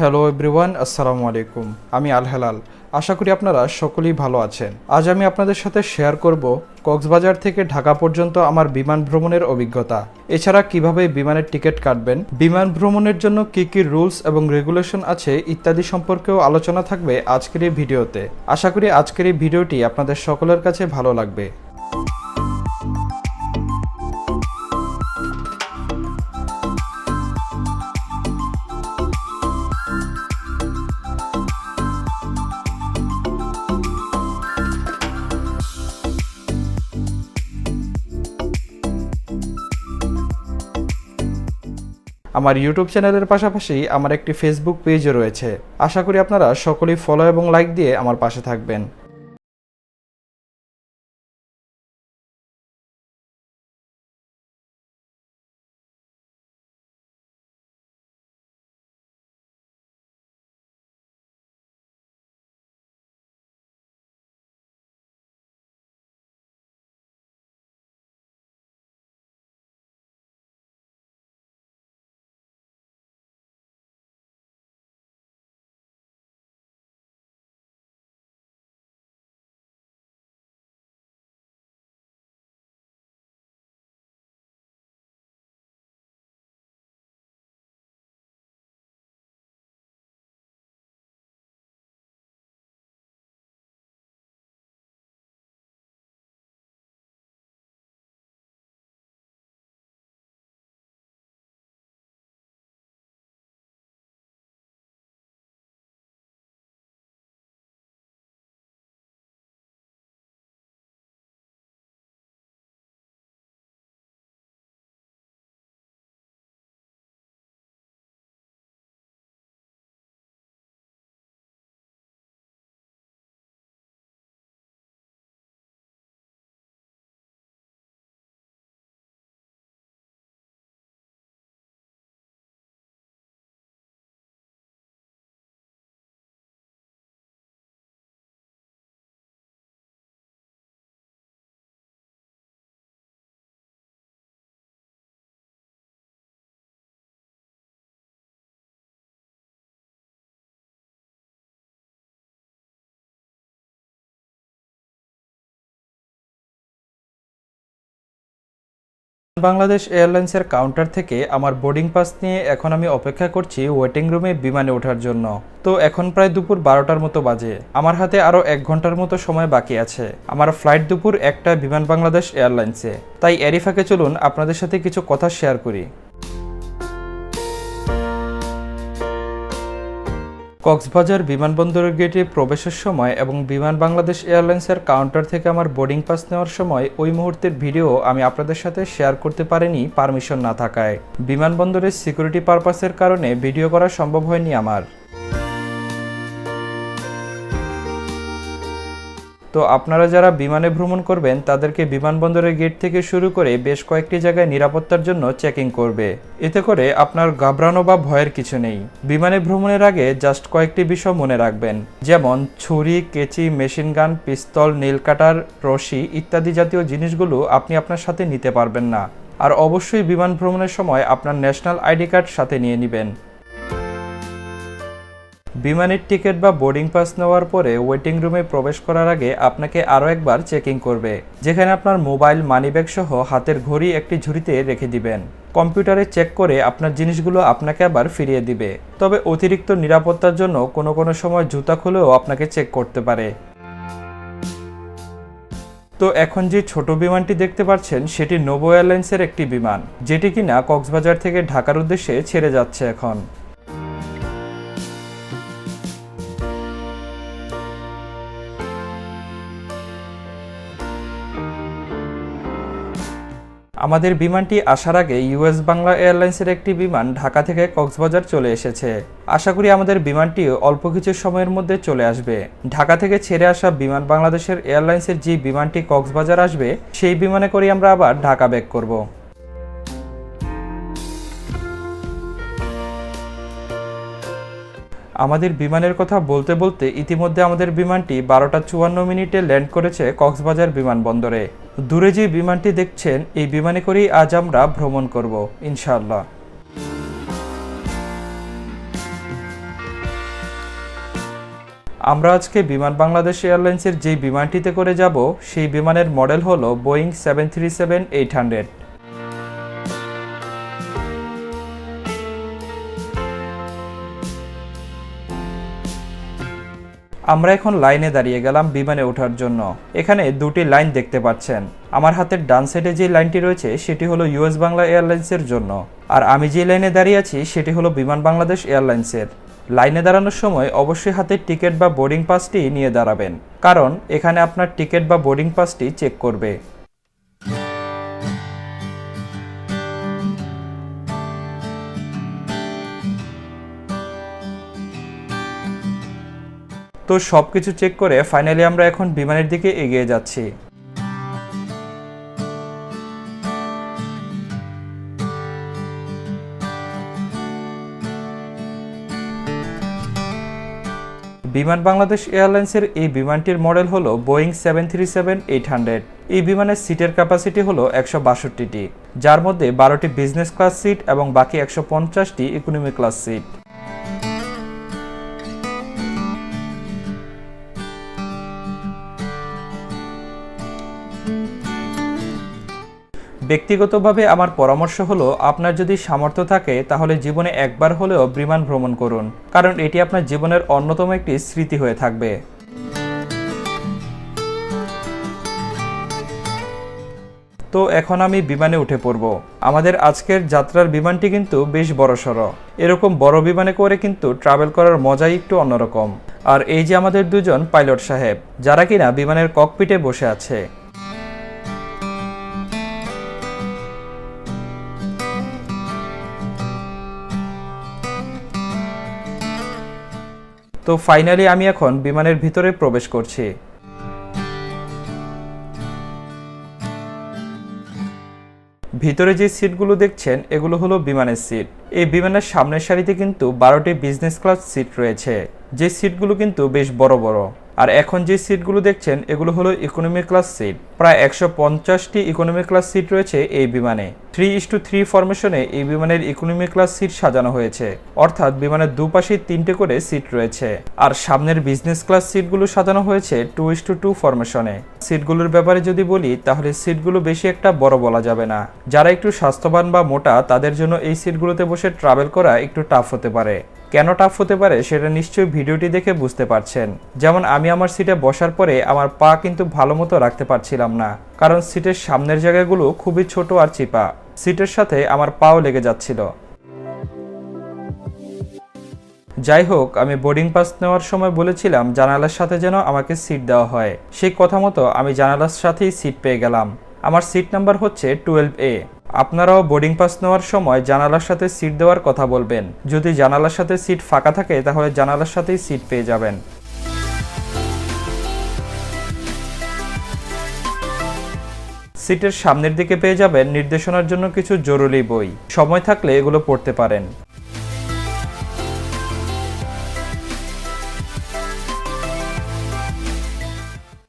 Hello everyone আসসালামু আলাইকুম আমি আল হেলাল আশা করি আপনারা সকলেই ভালো আছেন। আজ আমি আপনাদের সাথে শেয়ার করব কক্সবাজার থেকে ঢাকা পর্যন্ত আমার বিমান ভ্রমণের অভিজ্ঞতা। এছাড়া কীভাবে বিমানের টিকিট কাটবেন, বিমান ভ্রমণের জন্য কি কি রুলস এবং রেগুলেশন আছে ইত্যাদি সম্পর্কেও আলোচনা থাকবে আজকের এই ভিডিওতে। আশা করি আজকের এই ভিডিওটি আপনাদের সকলের কাছে ভালো লাগবে। আমার ইউটিউব চ্যানেলের পাশাপাশি আমার একটি ফেসবুক পেজও রয়েছে। আশা করি আপনারা সকলেই ফলো এবং লাইক দিয়ে আমার পাশে থাকবেন। বাংলাদেশ এয়ারলাইন্সের কাউন্টার থেকে আমার বোর্ডিং পাস নিয়ে এখন আমি অপেক্ষা করছি ওয়েটিং রুমে বিমানে ওঠার জন্য। তো এখন প্রায় দুপুর বারোটার মতো বাজে। আমার হাতে আরও এক ঘণ্টার মতো সময় বাকি আছে। আমার ফ্লাইট দুপুর একটা বিমান বাংলাদেশ এয়ারলাইন্সে। তাই এরিফাকে চলুন আপনাদের সাথে কিছু কথা শেয়ার করি। কক্সবাজার বিমানবন্দরের গেটে প্রবেশের সময় এবং বিমান বাংলাদেশ এয়ারলাইন্সের কাউন্টার থেকে আমার বোর্ডিং পাস নেওয়ার সময় ওই মুহূর্তের ভিডিও আমি আপনাদের সাথে শেয়ার করতে পারিনি, পারমিশন না থাকায়। বিমানবন্দরের সিকিউরিটি পারপাসের কারণে ভিডিও করা সম্ভব হয়নি আমার। তো আপনারা যারা বিমানে ভ্রমণ করবেন, তাদেরকে বিমানবন্দরের গেট থেকে শুরু করে বেশ কয়েকটি জায়গায় নিরাপত্তার জন্য চেকিং করবে। এতে করে আপনার ঘাবড়ানো বা ভয়ের কিছু নেই। বিমানে ভ্রমণের আগে জাস্ট কয়েকটি বিষয় মনে রাখবেন। যেমন, ছুরি, কেচি, মেশিন গান, পিস্তল, নীল কাটার, রশি ইত্যাদি জাতীয় জিনিসগুলো আপনি আপনার সাথে নিতে পারবেন না। আর অবশ্যই বিমান ভ্রমণের সময় আপনার ন্যাশনাল আইডি কার্ড সাথে নিয়ে নেবেন। বিমানের টিকিট বা বোর্ডিং পাস নেওয়ার পরে ওয়েটিং রুমে প্রবেশ করার আগে আপনাকে আরও একবার চেকিং করবে, যেখানে আপনার মোবাইল মানিব্যাগ সহ হাতের ঘড়ি একটি ঝুড়িতে রেখে দিবেন। কম্পিউটারে চেক করে আপনার জিনিসগুলো আপনাকে আবার ফিরিয়ে দিবে। তবে অতিরিক্ত নিরাপত্তার জন্য কোনো কোনো সময় জুতা খুলেও আপনাকে চেক করতে পারে। তো এখন যে ছোট বিমানটি দেখতে পাচ্ছেন, সেটি নোভো এয়ারলাইন্সের একটি বিমান, যেটি কিনা কক্সবাজার থেকে ঢাকার উদ্দেশ্যে ছেড়ে যাচ্ছে এখন। আমাদের বিমানটি আসার আগে ইউএস বাংলা এয়ারলাইন্সের একটি বিমান ঢাকা থেকে কক্সবাজার চলে এসেছে। আশা করি আমাদের বিমানটি অল্প কিছু সময়ের মধ্যে চলে আসবে। ঢাকা থেকে ছেড়ে আসা বিমান বাংলাদেশের এয়ারলাইন্সের যে বিমানটি কক্সবাজার আসবে, সেই বিমানে করে আমরা আবার ঢাকা ব্যাক করব। আমাদের বিমানের কথা বলতে বলতে ইতিমধ্যে আমাদের বিমানটি বারোটা চুয়ান্ন মিনিটে ল্যান্ড করেছে কক্সবাজার বিমানবন্দরে। দূরে যে বিমানটি দেখছেন, এই বিমানে করেই আজ আমরা ভ্রমণ করব, ইনশাআল্লাহ। আমরা আজকে বিমান বাংলাদেশ এয়ারলাইন্সের যেই বিমানটিতে করে যাব, সেই বিমানের মডেল হলো Boeing seven three seven eight hundred. আমরা এখন লাইনে দাঁড়িয়ে গেলাম বিমানে ওঠার জন্য। এখানে দুটি লাইন দেখতে পাচ্ছেন। আমার হাতের ডান সাইডে যে লাইনটি রয়েছে, সেটি হলো ইউএস বাংলা এয়ারলাইন্সের জন্য। আর আমি যে লাইনে দাঁড়িয়ে আছি, সেটি হলো বিমান বাংলাদেশ এয়ারলাইন্সের। লাইনে দাঁড়ানোর সময় অবশ্যই হাতে টিকিট বা বোর্ডিং পাসটি নিয়ে দাঁড়াবেন। কারণ এখানে আপনার টিকিট বা বোর্ডিং পাসটি চেক করবে। তো সব কিছু চেক করে ফাইনালি আমরা এখন বিমানের দিকে এগিয়ে যাচ্ছি। বিমান বাংলাদেশ এয়ারলাইন্সের এই বিমানটির মডেল হলো Boeing seven three seven eight hundred. এই বিমানের সিটের ক্যাপাসিটি হলো একশো বাষট্টিটি, যার মধ্যে বারোটি বিজনেস ক্লাস সিট এবং বাকি একশো পঞ্চাশটি ইকোনমি ক্লাস সিট ব্যক্তিগতভাবে আমার পরামর্শ হলো, আপনার যদি সামর্থ্য থাকে, তাহলে জীবনে একবার হলেও বিমান ভ্রমণ করুন, কারণ এটি আপনার জীবনের অন্যতম একটি স্মৃতি হয়ে থাকবে। তো এখন আমি বিমানে উঠে পড়ব। আমাদের আজকের যাত্রার বিমানটি কিন্তু বেশ বড়সড়। এরকম বড় বিমানে করে কিন্তু ট্রাভেল করার মজাই একটু অন্যরকম। আর এই যে আমাদের দুজন পাইলট সাহেব, যারা কিনা বিমানের ককপিটে বসে আছে। তো ফাইনালি আমি এখন বিমানের ভিতরে প্রবেশ করছি। ভিতরে যে সিটগুলো দেখছেন, এগুলো হলো বিমানের সিট। এই বিমানের সামনের সারিতে কিন্তু বারোটি বিজনেস ক্লাস সিট রয়েছে। যে সিটগুলো কিন্তু বেশ বড় বড়। আর এখন যে সিটগুলো দেখছেন, এগুলো হলো ইকোনমি ক্লাস সিট প্রায় একশো পঞ্চাশটি ইকোনমি ক্লাস সিট রয়েছে এই বিমানে। থ্রি ইস টু থ্রি ফরমেশনে এই বিমানের ইকোনমি ক্লাস সিট সাজানো হয়েছে। অর্থাৎ বিমানের দুপাশে তিনটে করে সিট রয়েছে। আর সামনের বিজনেস ক্লাস সিটগুলো সাজানো হয়েছে টু ইস টু টু ফরমেশনে সিটগুলোর ব্যাপারে যদি বলি, তাহলে সিটগুলো বেশি একটা বড় বলা যাবে না। যারা একটু স্বাস্থ্যবান বা মোটা, তাদের জন্য এই সিটগুলোতে বসে ট্রাভেল করা একটু টাফ হতে পারে। কেন টাফ হতে পারে সেটা নিশ্চয়ই ভিডিওটি দেখে বুঝতে পারছেন। যেমন আমি আমার সিটে বসার পরে আমার পা কিন্তু ভালো মতো রাখতে পারছিলাম না, কারণ সিটের সামনের জায়গাগুলো খুবই ছোট আর চিপা। সিটের সাথে আমার পাও লেগে যাচ্ছিল। যাই হোক, আমি বোর্ডিং পাস নেওয়ার সময় বলেছিলাম জানালার সাথে যেন আমাকে সিট দেওয়া হয়। সেই কথা মতো আমি জানালার সাথেই সিট পেয়ে গেলাম। আমার সিট নাম্বার হচ্ছে টুয়েলভ এ আপনারাও বোর্ডিং পাস নেওয়ার সময় জানালার সাথে সিট দেওয়ার কথা বলবেন। যদি জানালার সাথে সিট ফাঁকা থাকে, তাহলে জানালার সাথেই সিট পেয়ে যাবেন। সিটের সামনের দিকে পেয়ে যাবেন নির্দেশনার জন্য কিছু জরুরি বই। সময় থাকলে এগুলো পড়তে পারেন।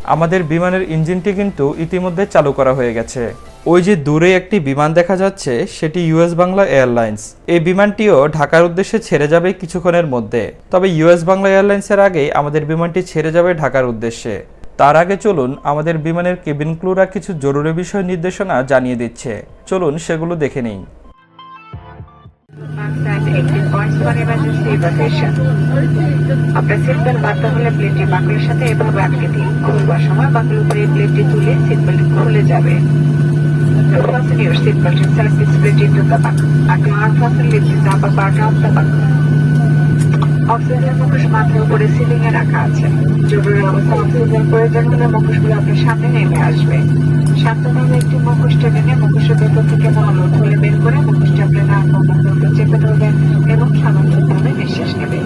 আমাদের বিমানের ইঞ্জিনটি কিন্তু ইতিমধ্যে চালু করা হয়ে গেছে। ওই যে দূরে একটি বিমান দেখা যাচ্ছে, সেটি ইউএস বাংলা এয়ারলাইন্স এই বিমানটিও ঢাকার উদ্দেশ্যে ছেড়ে যাবে কিছুক্ষণের মধ্যে। তবে ইউএস বাংলা এয়ারলাইন্সের আগেই আমাদের বিমানটি ছেড়ে যাবে ঢাকার উদ্দেশ্যে। তার আগে চলুন আমাদের বিমানের কেবিন ক্লুরা কিছু জরুরি বিষয় নির্দেশনা জানিয়ে দিচ্ছে। চলুন সেগুলো দেখে খুলবার সময় উপরে তুলে খুলে যাবে। To fasten your seat belt and select this plate into the buckle. And to unfasten lift the upper part of the buckle. Oxygen মুখোশ মাথার উপরে সিলিং এ রাখা আছে জরুরি অবস্থায় অক্সিজেন প্রয়োজন হলে মুখোশগুলো আপনার সামনে নেমে আসবে সাবধানে একটি মুখোশ টেনে নিয়ে মুখোশের ভেতর থেকে মহল খুলে বের করে মুখোশটি আপনার নাক উপর চেপে ধরবেন এবং সামঞ্জস্যভাবে নিঃশ্বাস নেবেন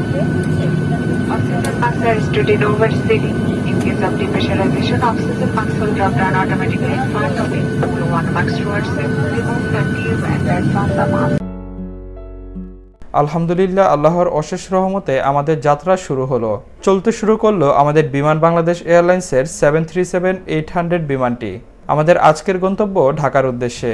is to do overseeding. In case of depressurization, oxygen mask will drop down automatically in front of it. Pull one mask towards it, remove the tube and then from the mask. আলহামদুলিল্লাহ আল্লাহর অশেষ রহমতে আমাদের যাত্রা শুরু হলো চলতে শুরু করল আমাদের বিমান বাংলাদেশ এয়ারলাইন্সের seven three seven eight hundred বিমানটি আমাদের আজকের গন্তব্য ঢাকার উদ্দেশ্যে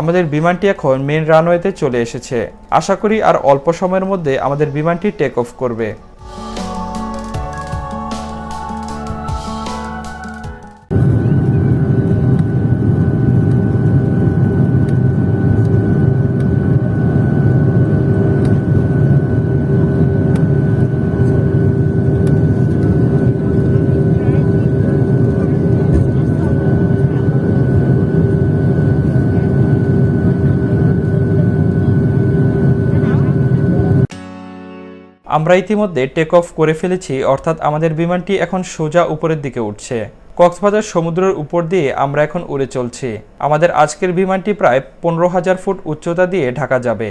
আমাদের বিমানটি এখন মেন রানওয়েতে চলে এসেছে। আশা করি আর অল্প সময়ের মধ্যে আমাদের বিমানটি টেক অফ করবে। আমরা ইতিমধ্যে টেক অফ করে ফেলেছি, অর্থাৎ আমাদের বিমানটি এখন সোজা উপরের দিকে উঠছে। কক্সবাজার সমুদ্রের উপর দিয়ে আমরা এখন উড়ে চলছি। আমাদের আজকের বিমানটি প্রায় পনেরো হাজার ফুট উচ্চতা দিয়ে ঢাকা যাবে।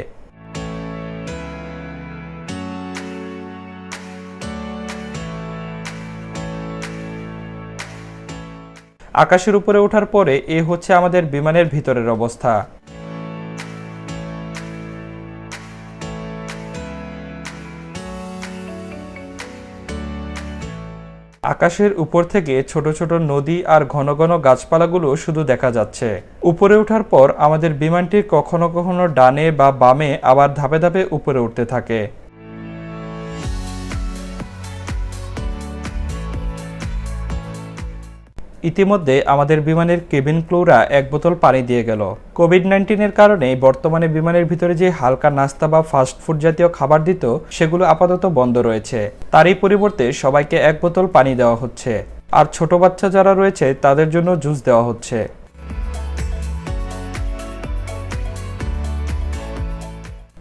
আকাশের উপরে ওঠার পরে এ হচ্ছে আমাদের বিমানের ভিতরের অবস্থা। আকাশের উপর থেকে ছোট ছোট নদী আর ঘন ঘন গাছপালাগুলো শুধু দেখা যাচ্ছে। উপরে ওঠার পর আমাদের বিমানটি কখনো কখনো ডানে বা বামে আবার ধাপে ধাপে উপরে উঠতে থাকে। ইতিমধ্যে আমাদের বিমানের কেবিন ক্লোরা এক বোতল পানি দিয়ে গেল। কোভিড নাইন্টিনের কারণে বর্তমানে বিমানের ভিতরে যে হালকা নাস্তা বা ফাস্ট ফুড জাতীয় খাবার দিত, সেগুলো আপাতত বন্ধ রয়েছে। তারই পরিবর্তে সবাইকে এক বোতল পানি দেওয়া হচ্ছে। আর ছোট বাচ্চা যারা রয়েছে, তাদের জন্য জুস দেওয়া হচ্ছে।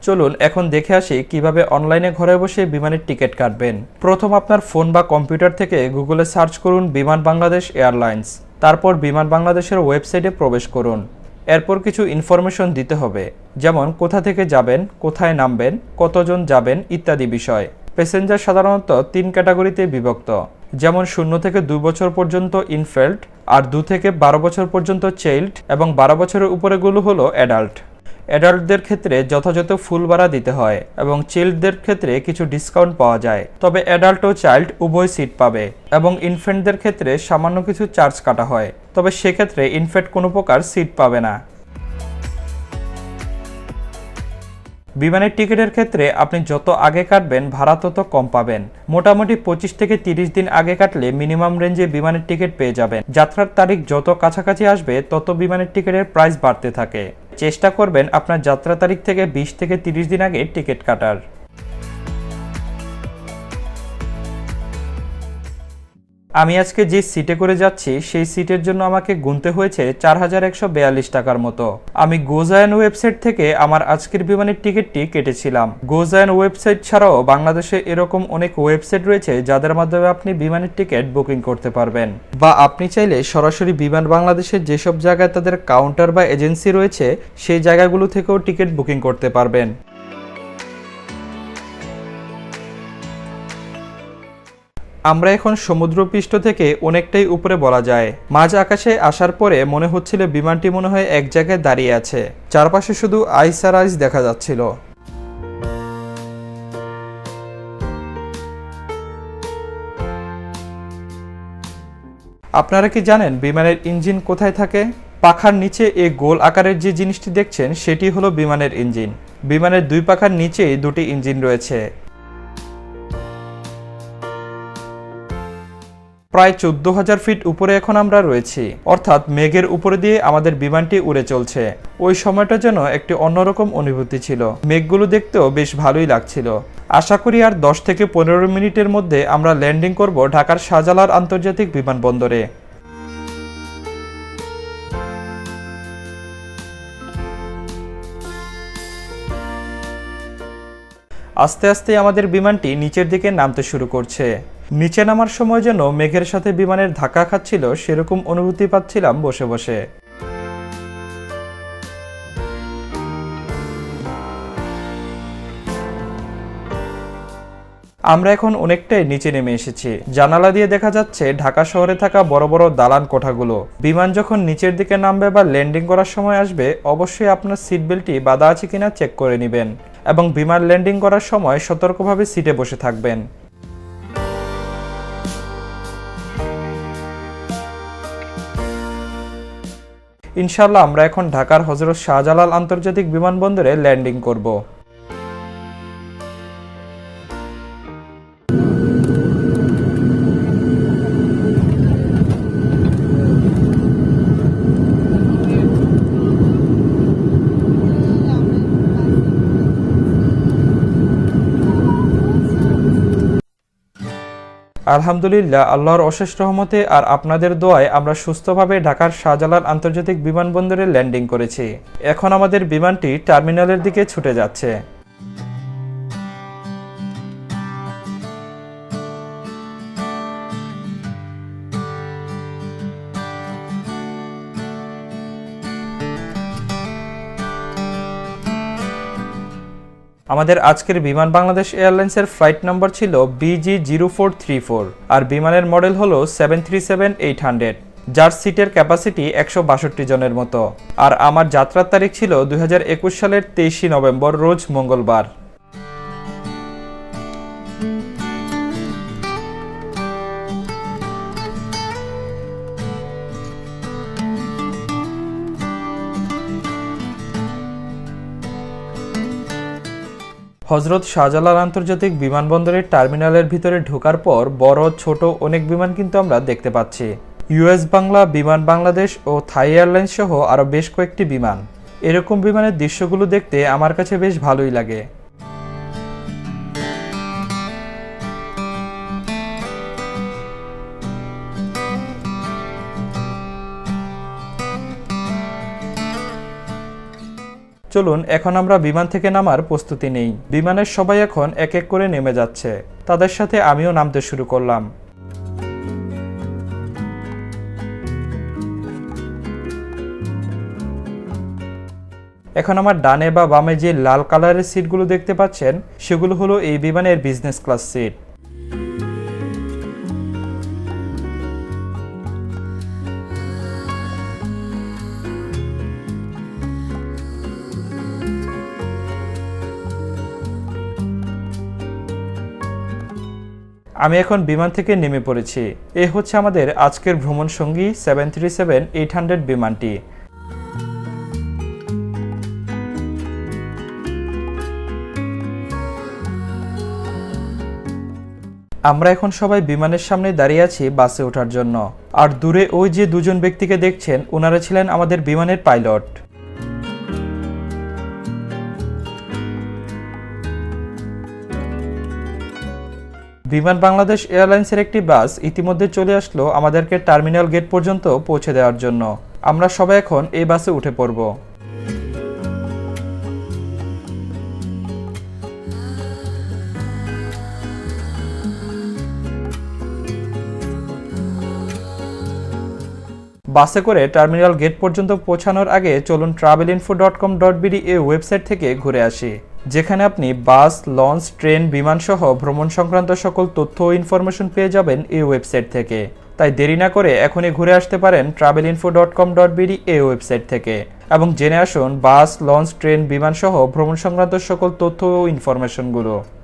চলুন এখন দেখে আসি কীভাবে অনলাইনে ঘরে বসে বিমানের টিকিট কাটবেন। প্রথম আপনার ফোন বা কম্পিউটার থেকে গুগলে সার্চ করুন বিমান বাংলাদেশ এয়ারলাইন্স। তারপর বিমান বাংলাদেশের ওয়েবসাইটে প্রবেশ করুন। এরপর কিছু ইনফরমেশন দিতে হবে, যেমন কোথা থেকে যাবেন, কোথায় নামবেন, কতজন যাবেন ইত্যাদি বিষয়। প্যাসেঞ্জার সাধারণত তিন ক্যাটাগরিতে বিভক্ত, যেমন শূন্য থেকে দুই বছর পর্যন্ত ইনফেল্ট আর দু থেকে বারো বছর পর্যন্ত চাইল্ড, এবং বারো বছরের উপরেগুলো হলো অ্যাডাল্ট। অ্যাডাল্টদের ক্ষেত্রে যথাযথ ফুল ভাড়া দিতে হয় এবং চিল্ডদের ক্ষেত্রে কিছু ডিসকাউন্ট পাওয়া যায়। তবে অ্যাডাল্ট ও চাইল্ড উভয় সিট পাবে এবং ইনফেন্টদের ক্ষেত্রে সামান্য কিছু চার্জ কাটা হয়। তবে সেক্ষেত্রে ইনফেন্ট কোনো প্রকার সিট পাবে না। বিমানের টিকিটের ক্ষেত্রে আপনি যত আগে কাটবেন, ভাড়া তত কম পাবেন। মোটামুটি পঁচিশ থেকে তিরিশ দিন আগে কাটলে মিনিমাম রেঞ্জে বিমানের টিকিট পেয়ে যাবেন। যাত্রার তারিখ যত কাছাকাছি আসবে, তত বিমানের টিকিটের প্রাইস বাড়তে থাকে। চেষ্টা করবেন আপনার যাত্রা তারিখ থেকে বিশ থেকে তিরিশ দিন আগে টিকিট কাটার। আমি আজকে যে সিটে করে যাচ্ছি, সেই সিটের জন্য আমাকে গুনতে হয়েছে চার হাজার একশো বেয়াল্লিশ টাকার মতো। আমি গোজায়ন ওয়েবসাইট থেকে আমার আজকের বিমানের টিকিটটি কেটেছিলাম। গোজায়ন ওয়েবসাইট ছাড়াও বাংলাদেশে এরকম অনেক ওয়েবসাইট রয়েছে যাদের মাধ্যমে আপনি বিমানের টিকিট বুকিং করতে পারবেন। বা আপনি চাইলে সরাসরি বিমান বাংলাদেশের যেসব জায়গায় তাদের কাউন্টার বা এজেন্সি রয়েছে, সেই জায়গাগুলো থেকেও টিকিট বুকিং করতে পারবেন। আমরা এখন সমুদ্রপৃষ্ঠ থেকে অনেকটাই উপরে বলা যায়। মাঝ আকাশে আসার পরে মনে হচ্ছিল বিমানটি মনে হয় এক জায়গায় দাঁড়িয়ে আছে। চারপাশে শুধু আইস আর আইস দেখা যাচ্ছিল। আপনারা কি জানেন বিমানের ইঞ্জিন কোথায় থাকে? পাখার নিচে এই গোল আকারের যে জিনিসটি দেখছেন, সেটি হলো বিমানের ইঞ্জিন। বিমানের দুই পাখার নিচেই দুটি ইঞ্জিন রয়েছে। প্রায় চোদ্দ হাজার ফিট উপরে এখন আমরা রয়েছি। অর্থাৎ মেঘের উপরে দিয়ে আমাদের বিমানটি উড়ে চলছে। ওই সময়টা যেন একটি অন্যরকম অনুভূতি ছিল। মেঘগুলো দেখতেও বেশ ভালোই লাগছিল। আশা করি আর দশ থেকে পনেরো মিনিটের মধ্যে আমরা ল্যান্ডিং করব ঢাকার শাহজালাল আন্তর্জাতিক বিমানবন্দরে। আস্তে আস্তে আমাদের বিমানটি নিচের দিকে নামতে শুরু করছে। নিচে নামার সময় যেন মেঘের সাথে বিমানের ধাক্কা খাচ্ছিল, সেরকম অনুভূতি পাচ্ছিলাম বসে বসে। আমরা এখন অনেকটাই নিচে নেমে এসেছি। জানালা দিয়ে দেখা যাচ্ছে, ঢাকা শহরে থাকা বড় বড় দালান কোঠাগুলো। বিমান যখন নিচের দিকে নামবে বা ল্যান্ডিং করার সময় আসবে, অবশ্যই আপনার সিট বেল্টটি বাধা আছে কিনা চেক করে নেবেন এবং বিমান ল্যান্ডিং করার সময় সতর্কভাবে সিটে বসে থাকবেন। ইনশাল্লাহ আমরা এখন ঢাকার হজরত শাহজালাল আন্তর্জাতিক বিমানবন্দরে ল্যান্ডিং করব। আলহামদুলিল্লাহ, আল্লাহর অশেষ রহমতে আর আপনাদের দোয়ায় আমরা সুস্থভাবে ঢাকার শাহজালাল আন্তর্জাতিক বিমানবন্দরে ল্যান্ডিং করেছি। এখন আমাদের বিমানটি টার্মিনালের দিকে ছুটে যাচ্ছে। আমাদের আজকের বিমান বাংলাদেশ এয়ারলাইন্সের ফ্লাইট নম্বর ছিল BG zero four three four আর বিমানের মডেল হলো seven three seven eight hundred যার সিটের ক্যাপাসিটি একশো বাষট্টি জনের মতো। আর আমার যাত্রার তারিখ ছিল দুই হাজার একুশ সালের তেইশে নভেম্বর, রোজ মঙ্গলবার। হজরত শাহজালাল আন্তর্জাতিক বিমানবন্দরের টার্মিনালের ভিতরে ঢোকার পর বড়, ছোট অনেক বিমান কিন্তু আমরা দেখতে পাচ্ছি। ইউএস বাংলা, বিমান বাংলাদেশ ও থাই এয়ারলাইন্স সহ আরও বেশ কয়েকটি বিমান। এরকম বিমানের দৃশ্যগুলো দেখতে আমার কাছে বেশ ভালোই লাগে। চলুন, এখন আমরা বিমান থেকে নামার প্রস্তুতি নেই। বিমানের সবাই এখন এক এক করে নেমে যাচ্ছে। তাদের সাথে আমিও নামতে শুরু করলাম। এখন আমার ডানে বা বামে যে লাল কালারের সিটগুলো দেখতে পাচ্ছেন, সেগুলো হলো এই বিমানের বিজনেস ক্লাস সিট আমি এখন বিমান থেকে নেমে পড়েছি। এ হচ্ছে আমাদের আজকের ভ্রমণ সঙ্গী seven three seven eight hundred বিমানটি। আমরা এখন সবাই বিমানের সামনে দাঁড়িয়ে আছি বাসে ওঠার জন্য। আর দূরে ওই যে দুজন ব্যক্তিকে দেখছেন ওনারা ছিলেন আমাদের বিমানের পাইলট। বিমান বাংলাদেশ এয়ারলাইন্সের একটি বাস ইতিমধ্যে চলে আসলো আমাদেরকে টার্মিনাল গেট পর্যন্ত পৌঁছে দেওয়ার জন্য। আমরা সবাই এখন এই বাসে উঠে পড়ব। বাসে করে টার্মিনাল গেট পর্যন্ত পৌঁছানোর আগে চলুন travel info dot com dot BD এই ওয়েবসাইট থেকে ঘুরে আসি। যেখানে আপনি বাস, লঞ্চ, ট্রেন, বিমানসহ ভ্রমণ সংক্রান্ত সকল তথ্য ও ইনফরমেশন পেয়ে যাবেন এই ওয়েবসাইট থেকে। তাই দেরি না করে এখনই ঘুরে আসতে পারেন travel info dot com dot BD এই ওয়েবসাইট থেকে। এবং জেনে আসুন বাস, লঞ্চ, ট্রেন বিমান সহ ভ্রমণ সংক্রান্ত সকল তথ্য ও ইনফরমেশনগুলো।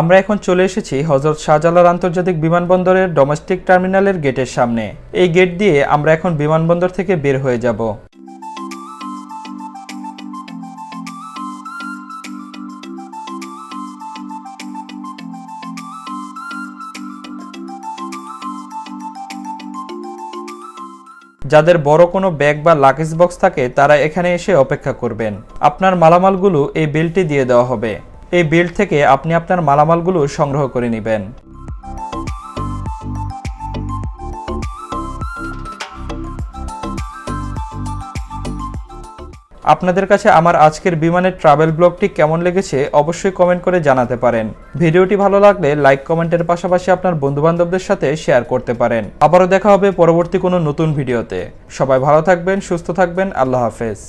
আমরা এখন চলে এসেছি হজরত শাহজালাল আন্তর্জাতিক বিমানবন্দরের ডোমেস্টিক টার্মিনালের গেটের সামনে। এই গেট দিয়ে আমরা এখন বিমানবন্দর থেকে বের হয়ে যাব। যাদের বড় কোনো ব্যাগ বা লাগেজ বক্স থাকে, তারা এখানে এসে অপেক্ষা করবেন। আপনার মালামালগুলো এই বিলটি দিয়ে দেওয়া হবে। এই বিল থেকে আপনি আপনার মালামালগুলো সংগ্রহ করে নেবেন। আপনাদের কাছে আমার আজকের বিমানের ট্রাভেল ব্লগটি কেমন লেগেছে অবশ্যই কমেন্ট করে জানাতে পারেন। ভিডিওটি ভালো লাগলে লাইক কমেন্টের পাশাপাশি আপনার বন্ধুবান্ধবদের সাথে শেয়ার করতে পারেন। আবারও দেখা হবে পরবর্তী কোনো নতুন ভিডিওতে। সবাই ভালো থাকবেন, সুস্থ থাকবেন, আল্লাহ হাফেজ।